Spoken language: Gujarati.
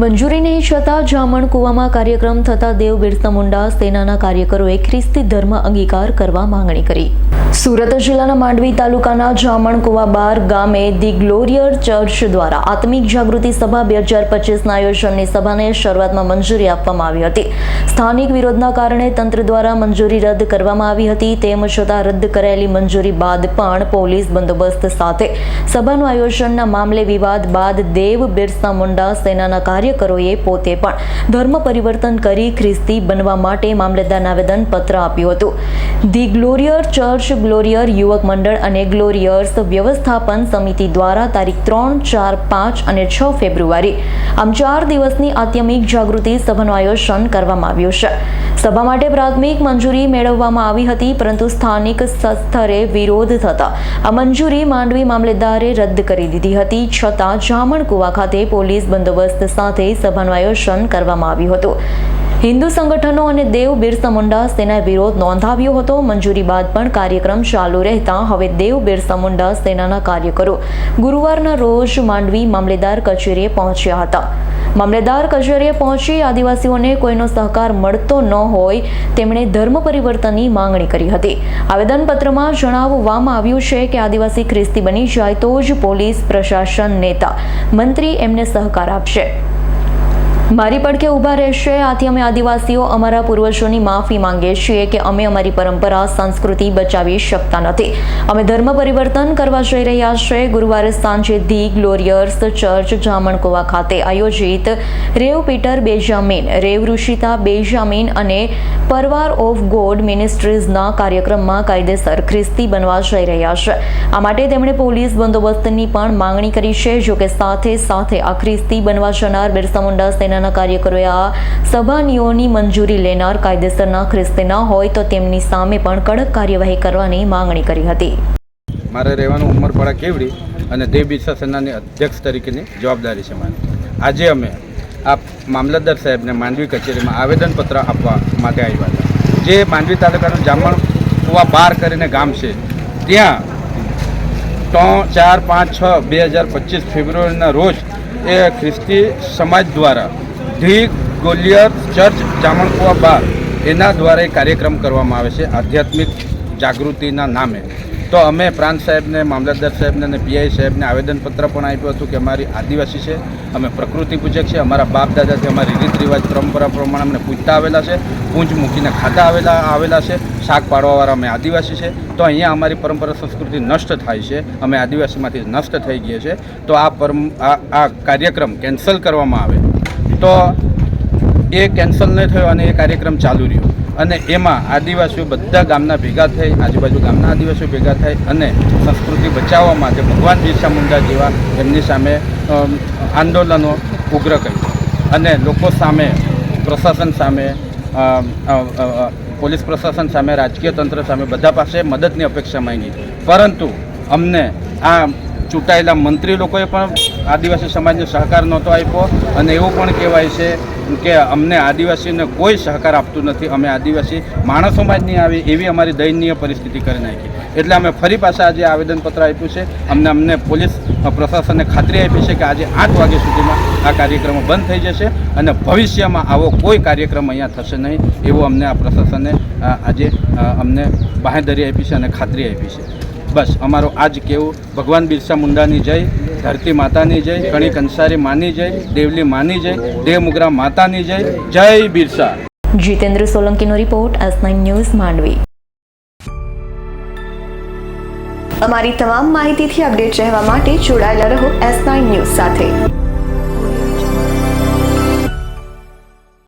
મંજૂરી નહીં છતાં જામણ કુવામાં કાર્યક્રમ થતા દેવ બિરસા મુંડા સેનાના કાર્યકરોએ ખ્રિસ્તી ધર્મ અંગીકાર કરવા માંગણી કરી. સુરત જિલ્લાના માંડવી તાલુકાના જામણ કુવા બાર ગામે ધી ગ્લોરિયર ચર્ચ દ્વારા આત્મિક જાગૃતિ સભા બે હજાર પચીસના આયોજનની સભાને શરૂઆતમાં મંજૂરી આપવામાં આવી હતી. સ્થાનિક વિરોધના કારણે તંત્ર દ્વારા મંજૂરી રદ કરવામાં આવી હતી તેમ છતાં રદ કરાયેલી મંજૂરી બાદ પણ પોલીસ બંદોબસ્ત સાથે. સભાનું આયોજનના મામલે વિવાદ બાદ દેવ બિરસા મુંડા સેનાના કાર્યકરોએ પોતે પણ. ધર્મ પરિવર્તન કરી ખ્રિસ્તી બનવા માટે મામલતદારને આવેદન પત્ર આપ્યું હતું. ધી ગ્લોરિયર ચર્ચ ગ્લોરિયર યુવક મંડળ અને ગ્લોરિયર્સ વ્યવસ્થાપન સમિતિ દ્વારા તારીખ ત્રણ, ચાર, પાંચ અને છ ફેબ્રુઆરી આમ ચાર દિવસની આત્યમિક જાગૃતિ સભાનું આયોજન કરવામાં આવ્યું છે. સભા માટે પ્રાથમિક મંજૂરી મેળવવામાં આવી હતી, પરંતુ સ્થાનિક સ્તરે વિરોધ થતા આ મંજૂરી માંડવી મામલેદારે રદ કરી દીધી હતી, છતાં જામણકુવા ખાતે પોલીસ બંદોબસ્ત સાથે સભાનું આયોજન કરવામાં આવ્યું હતું. હિન્દુ સંગઠનો અને દેવ બિરસા મુંડા સેના વિરોધ નોંધાવ્યો હતો. મંજૂરી બાદ પણ કાર્યક્રમ ચાલુ રહેતા હવે દેવ બિરસા મુંડા સેનાના કાર્યકરો ગુરુવારના રોજ માંડવી મામલેદાર કચેરીએ પહોંચ્યા હતા. મામલેદાર કચેરીએ પહોંચી આદિવાસીઓને કોઈનો સહકાર મળતો ન હોય તેમણે ધર્મ પરિવર્તનની માંગણી કરી હતી. આવેદનપત્રમાં જણાવવામાં આવ્યું છે કે આદિવાસી ખ્રિસ્તી બની જાય તો જ પોલીસ, પ્રશાસન, નેતા, મંત્રી એમને સહકાર આપશે. મારી પડખે ઊભા રહેશે. આથી અમે આદિવાસીઓ અમારા પૂર્વજોની માફી માંગીએ છીએ કે અમે અમારી પરંપરા, સંસ્કૃતિ બચાવી શકતા નથી. અમે ધર્મ પરિવર્તન કરવા જઈ રહ્યા છે. ગુરુવારે સાંજે ધી ગ્લોરિયર્સ ચર્ચ જામણકોવા ખાતે આયોજિત રેવ પીટર બેજામીન, રેવ ઋષિતા બેજામીન અને પરવાર ઓફ ગોડ મિનિસ્ટ્રીઝના કાર્યક્રમમાં કાયદેસર ખ્રિસ્તી બનવા જઈ રહ્યા છે. આ માટે તેમણે પોલીસ બંદોબસ્તની પણ માંગણી કરી છે. જોકે સાથે સાથે આ ખ્રિસ્તી બનવા જનાર બિરસા મુંડા સેનાના કાર્યકરોએ આ સભાનીઓની મંજૂરી લેનાર કાયદેસરના ખ્રિસ્તી ન હોય તો તેમની સામે પણ કડક કાર્યવાહી કરવાની માંગણી કરી હતી. મારે રહેવાનું ઉમરપાડા કેવડી અને દેવ સેનાની અધ્યક્ષ તરીકેની જવાબદારી છે મારી. આજે અમે આ મામલતદાર સાહેબને માંડવી કચેરીમાં આવેદનપત્ર આપવા માટે આવ્યા હતા. જે માંડવી તાલુકાનું જામણ કુવા બાર કરીને ગામ છે, ત્યાં ત્રણ, ચાર, પાંચ, છ, બે હજાર પચીસ ફેબ્રુઆરીના રોજ એ ખ્રિસ્તી સમાજ દ્વારા ધી ગોલિયર ચર્ચ જામણકુવા બાર. એના દ્વારા એ કાર્યક્રમ કરવામાં આવે છે આધ્યાત્મિક જાગૃતિના નામે. તો અમે પ્રાંત સાહેબને, મામલતદાર સાહેબને અને પીઆઈ સાહેબને આવેદનપત્ર પણ આપ્યું હતું કે અમારી આદિવાસી છે, અમે પ્રકૃતિ પૂજક છે અમારા બાપ દાદાથી અમારી રીત રિવાજ પરંપરા પ્રમાણે અમને પૂજતા આવેલા છે, પૂંજ મૂકીને ખાતા આવેલા આવેલા છે, શાક પાડવાવાળા અમે આદિવાસી છે. તો અહીંયા અમારી પરંપરા સંસ્કૃતિ નષ્ટ થાય છે, અમે આદિવાસીમાંથી નષ્ટ થઈ ગયા છે. તો આ પરમ આ કાર્યક્રમ કેન્સલ કરવામાં આવે. તો એ કેન્સલ નહીં થયો અને એ કાર્યક્રમ ચાલુ રહ્યો. અને એમાં આદિવાસીઓ બધા ગામના ભેગા થઈ, આજુબાજુ ગામના આદિવાસીઓ ભેગા થઈ અને સંસ્કૃતિ બચાવવા માટે ભગવાન બિરસા મુંડા જેવા એમની સામે આંદોલનો ઉગ્ર કર્યું. અને લોકો સામે, પ્રશાસન સામે પોલીસ પ્રશાસન સામે, રાજકીય તંત્ર સામે બધા પાસે મદદની અપેક્ષા માંગી. પરંતુ અમને આ ચૂંટાયેલા મંત્રી લોકોએ પણ આદિવાસી સમાજને સહકાર નહોતો આપ્યો અને એવું પણ કહેવાય છે કે અમને આદિવાસીને કોઈ સહકાર આપતું નથી. અમે આદિવાસી માણસોમાં જ નહીં આવી એવી અમારી દયનીય પરિસ્થિતિ કરી નાખી. એટલે અમે ફરી પાછા આજે આવેદનપત્ર આપ્યું છે. અમને અમને પોલીસ પ્રશાસને ખાતરી આપી છે કે આજે આઠ વાગ્યા સુધીમાં આ કાર્યક્રમો બંધ થઈ જશે અને ભવિષ્યમાં આવો કોઈ કાર્યક્રમ અહીંયા થશે નહીં. એવું અમને આ પ્રશાસને આજે અમને બાહેંધરી આપી છે અને ખાતરી આપી છે. બસ, અમારો આજ કેવું. ભગવાન બિરસા મુંડાની જય, ધરતી માતાની જય, કણી કંસારી માની જય, દેવલી માની જય, દેવ મુગરા માતાની જય જય Birsa. Jitendra સોલંકીનો report S nine news Mandvi. અમારી તમામ માહિતીથી અપડેટ રહેવા માટે જોડાયેલા રહો એસ નાઇન ન્યૂઝ સાથે.